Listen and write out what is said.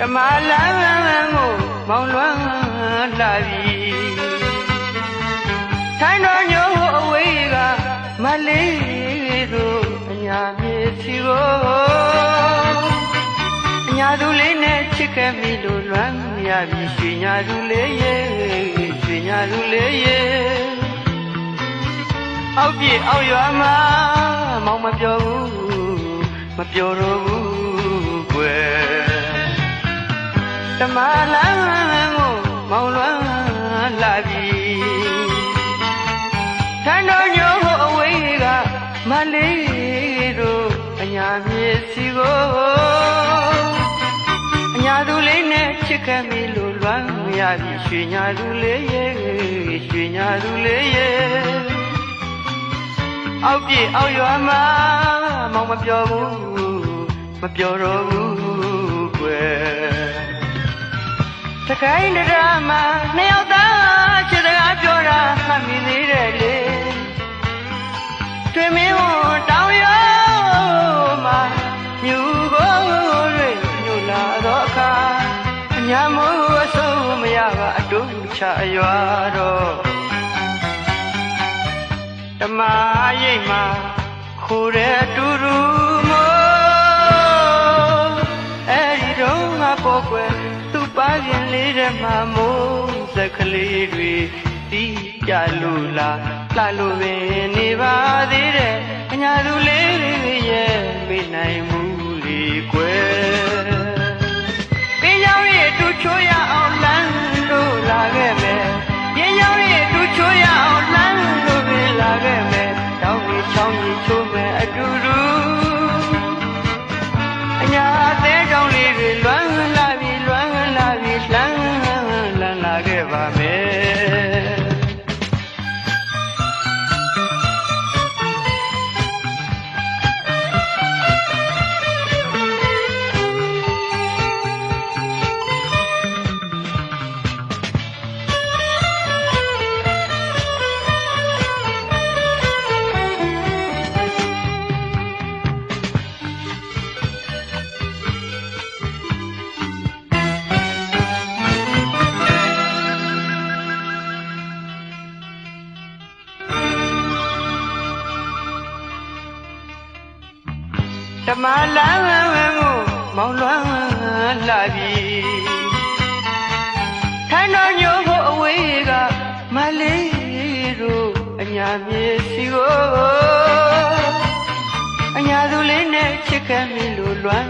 ဓမ္မလမ်းကိုမောင်းလွှမ်းလာပြီထိုင်းတော်ညို့အဝေးကမလေးတို့အညာမြေစီကိုအညာသူလေးနဲ့ချစ်ခဲ့ပြီလို့လွမ်းရပြီရွှေညာသူလေးရဲ့ရွှေညာသူလေးရဲ့အောက်ပြေအောက်ရွာမှာမောင်မပြောဘူးမပြောတော့ဘူး ဓမ္မလမ်းကိုမောင်းလွှမ်းလာပြီထန်တော်ညို့အဝေးကမလေးတို့အညာမြေစီကိုအညာသူလေးနဲ့ချစ်ခဲ့မိလို့လွမ်းရပြီရွှေညာသူလေးရဲ့ရွှေညာသူလေးရဲ့အောက်ပြေအောက်ရွာမှာမောင်မပြောဘူးမပြောတော့ဘူးကွယ်တ ခိုင်းတရမှာနှစ်ယောက်သားချစ်စကားပြောတာမှတ်မိသေးတယ်လေတွေ့မင်းကိုတောင်းရောမှာမြူကိုတွေညူလာတော့အခါအညာမိုးအဆုံးမရကအတုချရွာတော့ဓမ္မရိပ်မှာခိုးတဲ့အတူတူမို့အဲ့ဒီတော့ငါပေါ်ကွယ်သူ့ ပါရင်လေးထဲမှာမိုးစက်ကလေးတွေတီးကြလို့လားလှလို့ပင်နေပါသေးတယ်အညာသူလေးတွေရဲ့မေးနိုင်မှုလေးကွယ်ပင်ကြောင်ရဲ့တူချိုးရ ဓမ္မလမ်းကိုမောင်းလွှမ်းလာပြီထန်းတော်ညို့ဖို့အဝေးကမလေးတို့အညာမြေစီကိုအညာသူလေးနဲ့ချစ်ခဲ့မိလို့လွမ်း